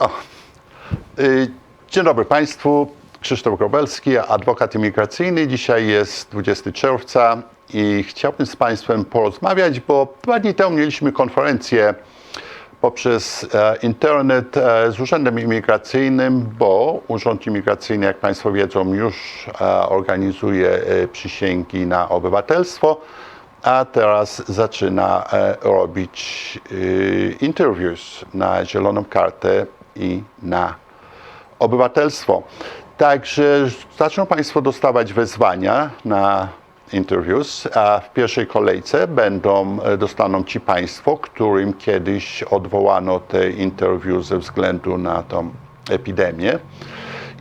O. Y, Dzień dobry Państwu. Krzysztof Grobelski, adwokat imigracyjny. Dzisiaj jest 20 czerwca i chciałbym z Państwem porozmawiać, bo dwa dni temu mieliśmy konferencję poprzez e, internet e, z Urzędem Imigracyjnym, bo Urząd Imigracyjny, jak Państwo wiedzą, już e, organizuje przysięgi na obywatelstwo, a teraz zaczyna robić e, interviews na zieloną kartę i na obywatelstwo. Także zaczną Państwo dostawać wezwania na interviews, a w pierwszej kolejce będą, e, dostaną ci Państwo, którym kiedyś odwołano te interviews ze względu na tą epidemię.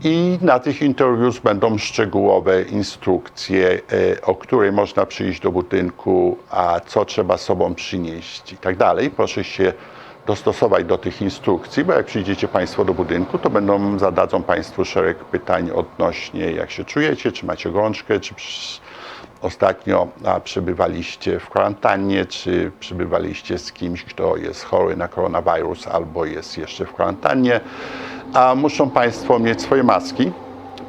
I na tych interviews będą szczegółowe instrukcje, e, o której można przyjść do budynku, a co trzeba sobą przynieść i tak dalej. Proszę się dostosować do tych instrukcji, bo jak przyjdziecie Państwo do budynku, to będą, zadadzą Państwu szereg pytań odnośnie jak się czujecie, czy macie gorączkę, czy ostatnio przebywaliście w kwarantannie, czy przebywaliście z kimś, kto jest chory na koronawirus albo jest jeszcze w kwarantannie. A muszą Państwo mieć swoje maski,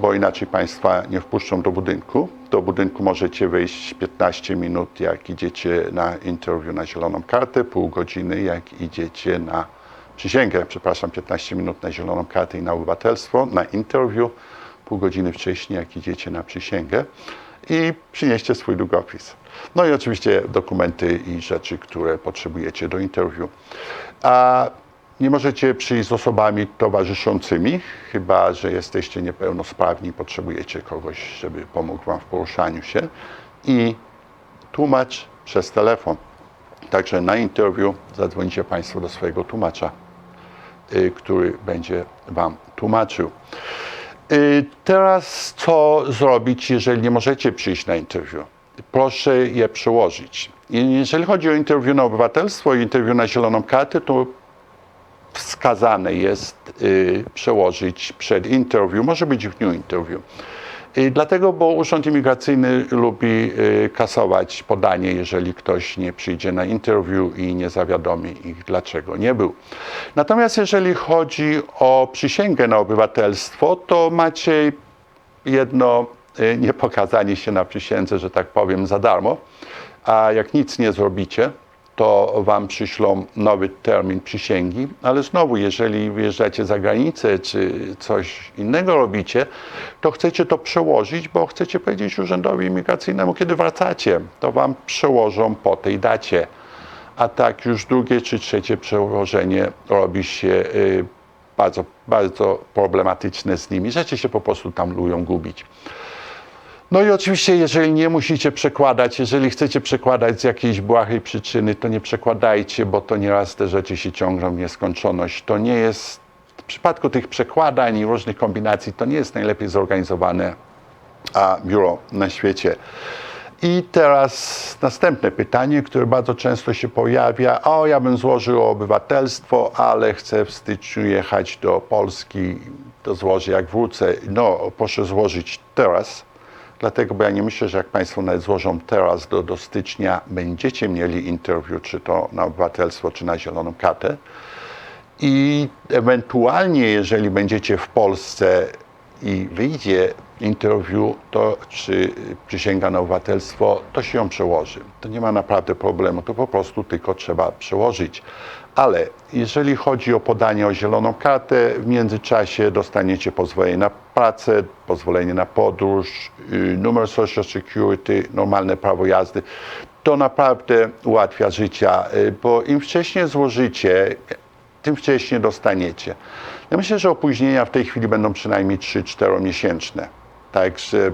bo inaczej Państwa nie wpuszczą do budynku. Do budynku możecie wejść 15 minut, jak idziecie na interview na zieloną kartę, pół godziny, jak idziecie na przysięgę, przepraszam, 15 minut na zieloną kartę i na obywatelstwo, na interview, pół godziny wcześniej, jak idziecie na przysięgę i przynieście swój długopis. No i oczywiście dokumenty i rzeczy, które potrzebujecie do interview. A nie możecie przyjść z osobami towarzyszącymi, chyba że jesteście niepełnosprawni potrzebujecie kogoś, żeby pomógł Wam w poruszaniu się. I tłumacz przez telefon. Także na interview zadzwonicie Państwo do swojego tłumacza, y, który będzie Wam tłumaczył. Y, Teraz co zrobić, jeżeli nie możecie przyjść na interview? Proszę je przełożyć. Jeżeli chodzi o interview na obywatelstwo i interview na zieloną kartę, to wskazane jest y, przełożyć przed interview, może być w dniu interview. I dlatego, bo Urząd Imigracyjny lubi y, kasować podanie, jeżeli ktoś nie przyjdzie na interview i nie zawiadomi ich, dlaczego nie był. Natomiast jeżeli chodzi o przysięgę na obywatelstwo, to macie jedno y, niepokazanie się na przysiędze, że tak powiem, za darmo, a jak nic nie zrobicie, to wam przyślą nowy termin przysięgi, ale znowu, jeżeli wyjeżdżacie za granicę, czy coś innego robicie, to chcecie to przełożyć, bo chcecie powiedzieć urzędowi imigracyjnemu, kiedy wracacie, to wam przełożą po tej dacie. A tak już drugie czy trzecie przełożenie robi się y, bardzo, bardzo problematyczne z nimi. Rzeczy się po prostu tam lubią gubić. No i oczywiście, jeżeli nie musicie przekładać, jeżeli chcecie przekładać z jakiejś błahej przyczyny, to nie przekładajcie, bo to nieraz te rzeczy się ciągną w nieskończoność. To nie jest, w przypadku tych przekładań i różnych kombinacji, to nie jest najlepiej zorganizowane a, biuro na świecie. I teraz następne pytanie, które bardzo często się pojawia. O, ja bym złożył obywatelstwo, ale chcę w styczniu jechać do Polski, to złożę jak wrócę. No, proszę złożyć teraz, dlatego, bo ja nie myślę, że jak Państwo nawet złożą teraz do, do stycznia, będziecie mieli interview, czy to na obywatelstwo, czy na zieloną kartę. I ewentualnie, jeżeli będziecie w Polsce i wyjdzie interview, to czy przysięga na obywatelstwo, to się ją przełoży. To nie ma naprawdę problemu, to po prostu tylko trzeba przełożyć. Ale jeżeli chodzi o podanie o zieloną kartę, w międzyczasie dostaniecie pozwolenie na pracę, pozwolenie na podróż, y, numer Social Security, normalne prawo jazdy. To naprawdę ułatwia życia, y, bo im wcześniej złożycie, tym wcześniej dostaniecie. Ja myślę, że opóźnienia w tej chwili będą przynajmniej 3-4 miesięczne. Także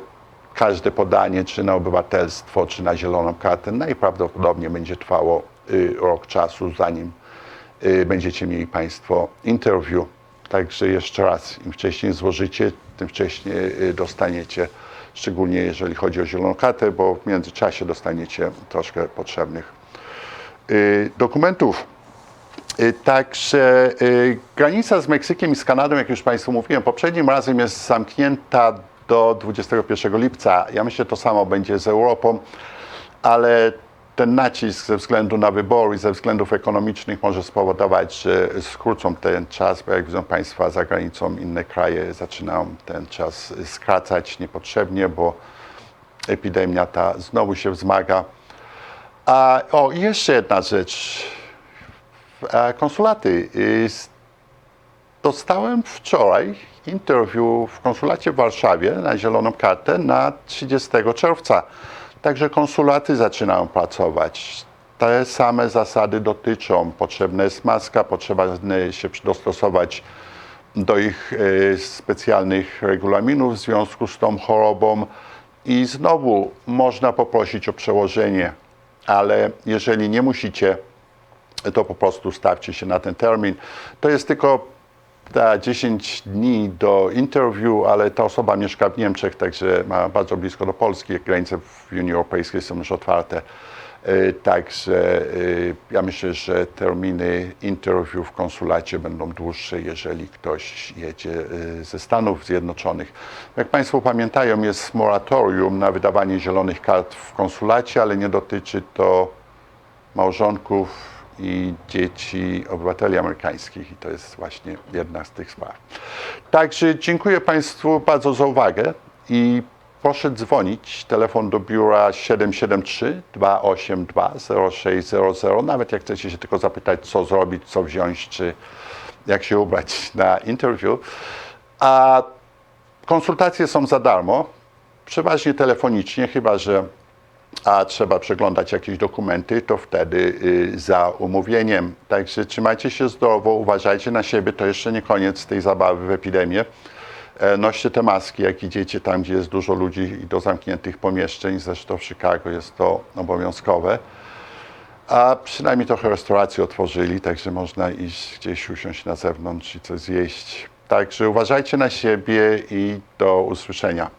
każde podanie, czy na obywatelstwo, czy na zieloną kartę, najprawdopodobniej będzie trwało y, rok czasu, zanim będziecie mieli Państwo interview. Także jeszcze raz, im wcześniej złożycie, tym wcześniej y, dostaniecie, szczególnie jeżeli chodzi o zieloną kartę, bo w międzyczasie dostaniecie troszkę potrzebnych y, dokumentów. Y, Także y, granica z Meksykiem i z Kanadą, jak już Państwu mówiłem, poprzednim razem jest zamknięta do 21 lipca. Ja myślę, to samo będzie z Europą, ale ten nacisk ze względu na wybory, ze względów ekonomicznych może spowodować, że skrócą ten czas, bo jak widzą Państwa za granicą, inne kraje zaczynają ten czas skracać niepotrzebnie, bo epidemia ta znowu się wzmaga. A, o, jeszcze jedna rzecz. Konsulaty. Dostałem wczoraj interwiu w konsulacie w Warszawie na zieloną kartę na 30 czerwca. Także konsulaty zaczynają pracować. Te same zasady dotyczą. Potrzebna jest maska, potrzeba się dostosować do ich e, specjalnych regulaminów w związku z tą chorobą. I znowu można poprosić o przełożenie, ale jeżeli nie musicie, to po prostu stawcie się na ten termin. To jest tylko ta 10 dni do interview, ale ta osoba mieszka w Niemczech, także ma bardzo blisko do Polski. Granice w Unii Europejskiej są już otwarte. E, Także e, ja myślę, że terminy interview w konsulacie będą dłuższe, jeżeli ktoś jedzie e, ze Stanów Zjednoczonych. Jak Państwo pamiętają, jest moratorium na wydawanie zielonych kart w konsulacie, ale nie dotyczy to małżonków i dzieci obywateli amerykańskich i to jest właśnie jedna z tych spraw. Także dziękuję Państwu bardzo za uwagę i proszę dzwonić. Telefon do biura 773 282 0600. Nawet jak chcecie się tylko zapytać, co zrobić, co wziąć, czy jak się ubrać na interview. A konsultacje są za darmo, przeważnie telefonicznie, chyba że a trzeba przeglądać jakieś dokumenty, to wtedy y, za umówieniem. Także trzymajcie się zdrowo, uważajcie na siebie, to jeszcze nie koniec tej zabawy w epidemię. E, Noście te maski, jak idziecie tam, gdzie jest dużo ludzi i do zamkniętych pomieszczeń, zresztą w Chicago jest to obowiązkowe. A przynajmniej trochę restauracji otworzyli, także można iść gdzieś usiąść na zewnątrz i coś zjeść. Także uważajcie na siebie i do usłyszenia.